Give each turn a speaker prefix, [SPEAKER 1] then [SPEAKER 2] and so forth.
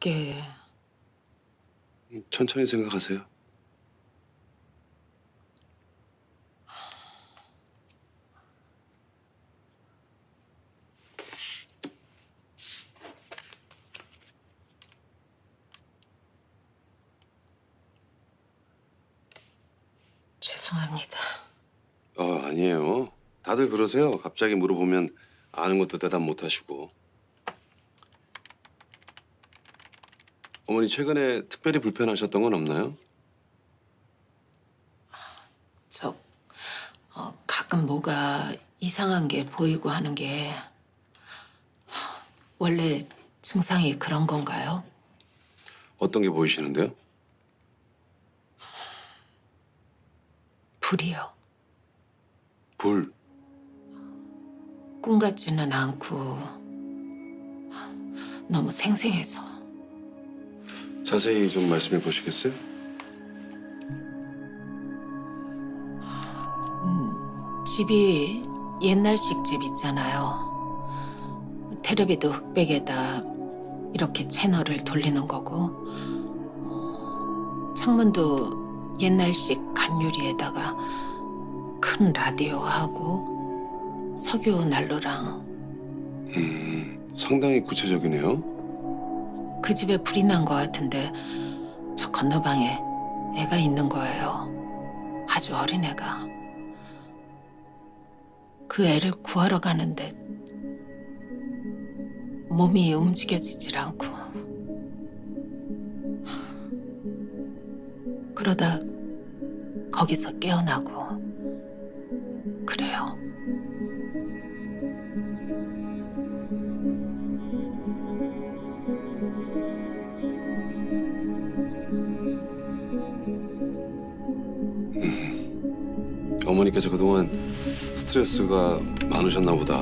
[SPEAKER 1] 그게
[SPEAKER 2] 천천히 생각하세요.
[SPEAKER 1] 죄송합니다.
[SPEAKER 2] 어, 아니에요. 다들 그러세요. 갑자기 물어보면 아는 것도 대답 못 하시고. 어머니 최근에 특별히 불편하셨던 건 없나요?
[SPEAKER 1] 저 어, 가끔 뭐가 이상한 게 보이고 하는 게 하, 원래 증상이 그런 건가요?
[SPEAKER 2] 어떤 게 보이시는데요?
[SPEAKER 1] 불이요.
[SPEAKER 2] 불.
[SPEAKER 1] 꿈 같지는 않고 하, 너무 생생해서
[SPEAKER 2] 자세히 좀 말씀해 보시겠어요?
[SPEAKER 1] 집이 옛날식 집 있잖아요. 테레비도 흑백에다 이렇게 채널을 돌리는 거고 어, 창문도 옛날식 간유리에다가 큰 라디오하고 석유 난로랑
[SPEAKER 2] 음, 상당히 구체적이네요.
[SPEAKER 1] 그 집에 불이 난 것 같은데 저 건너방에 애가 있는 거예요. 아주 어린 애가. 그 애를 구하러 가는데 몸이 움직여지질 않고 그러다 거기서 깨어나고 그래요.
[SPEAKER 2] 어머니께서 그동안 스트레스가 많으셨나 보다.